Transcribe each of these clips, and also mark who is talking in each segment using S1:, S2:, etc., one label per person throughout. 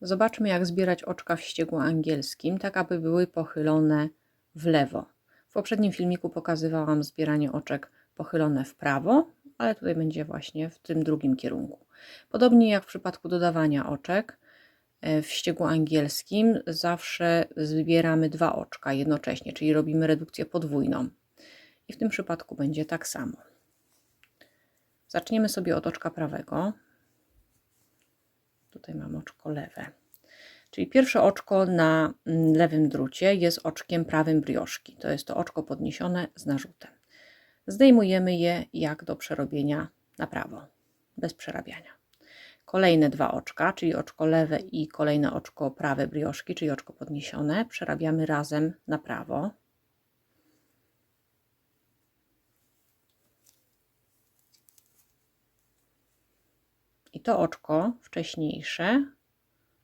S1: Zobaczmy, jak zbierać oczka w ściegu angielskim, tak aby były pochylone w lewo. W poprzednim filmiku pokazywałam zbieranie oczek pochylone w prawo, ale tutaj będzie właśnie w tym drugim kierunku. Podobnie jak w przypadku dodawania oczek, e, w ściegu angielskim zawsze zbieramy dwa oczka jednocześnie, czyli robimy redukcję podwójną. I w tym przypadku będzie tak samo. Zaczniemy sobie od oczka prawego. Tutaj mam oczko lewe. Czyli pierwsze oczko na mm, lewym drucie jest oczkiem prawym brioszki. To jest to oczko podniesione z narzutem. Zdejmujemy je jak do przerobienia na prawo, bez przerabiania. Kolejne dwa oczka, czyli oczko lewe i kolejne oczko prawe brioszki, czyli oczko podniesione, przerabiamy razem na prawo. I to oczko wcześniejsze,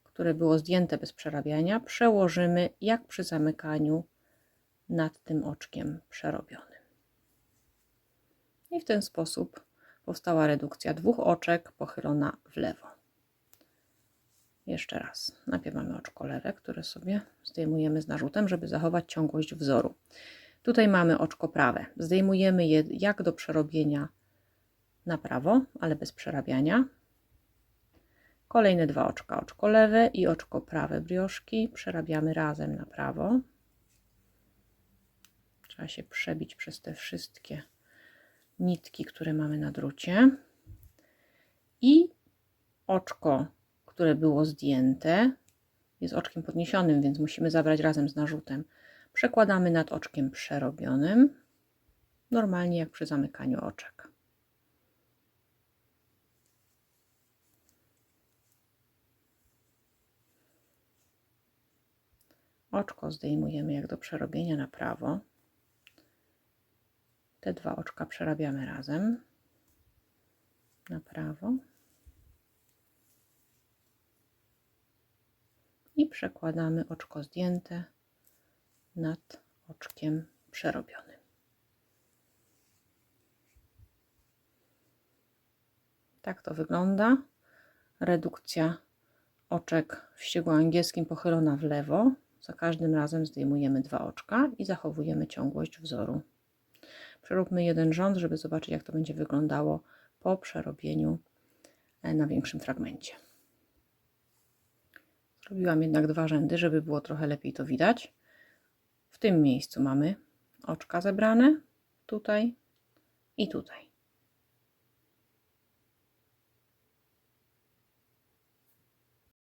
S1: które było zdjęte bez przerabiania, przełożymy jak przy zamykaniu nad tym oczkiem przerobionym. I w ten sposób powstała redukcja dwóch oczek pochylona w lewo. Jeszcze raz. Najpierw mamy oczko lewe, które sobie zdejmujemy z narzutem, żeby zachować ciągłość wzoru. Tutaj mamy oczko prawe. Zdejmujemy je jak do przerobienia na prawo, ale bez przerabiania. Kolejne dwa oczka, oczko lewe i oczko prawe brioszki przerabiamy razem na prawo. Trzeba się przebić przez te wszystkie nitki, które mamy na drucie. I oczko, które było zdjęte, jest oczkiem podniesionym, więc musimy zabrać razem z narzutem. Przekładamy nad oczkiem przerobionym, normalnie jak przy zamykaniu oczek. Oczko zdejmujemy jak do przerobienia na prawo. Te dwa oczka przerabiamy razem na prawo. I przekładamy oczko zdjęte nad oczkiem przerobionym. Tak to wygląda. Redukcja oczek w ściegu angielskim pochylona w lewo. Za każdym razem zdejmujemy dwa oczka i zachowujemy ciągłość wzoru. Przeróbmy jeden rząd, żeby zobaczyć, jak to będzie wyglądało po przerobieniu e, na większym fragmencie. Zrobiłam jednak dwa rzędy, żeby było trochę lepiej to widać. W tym miejscu mamy oczka zebrane, tutaj i tutaj.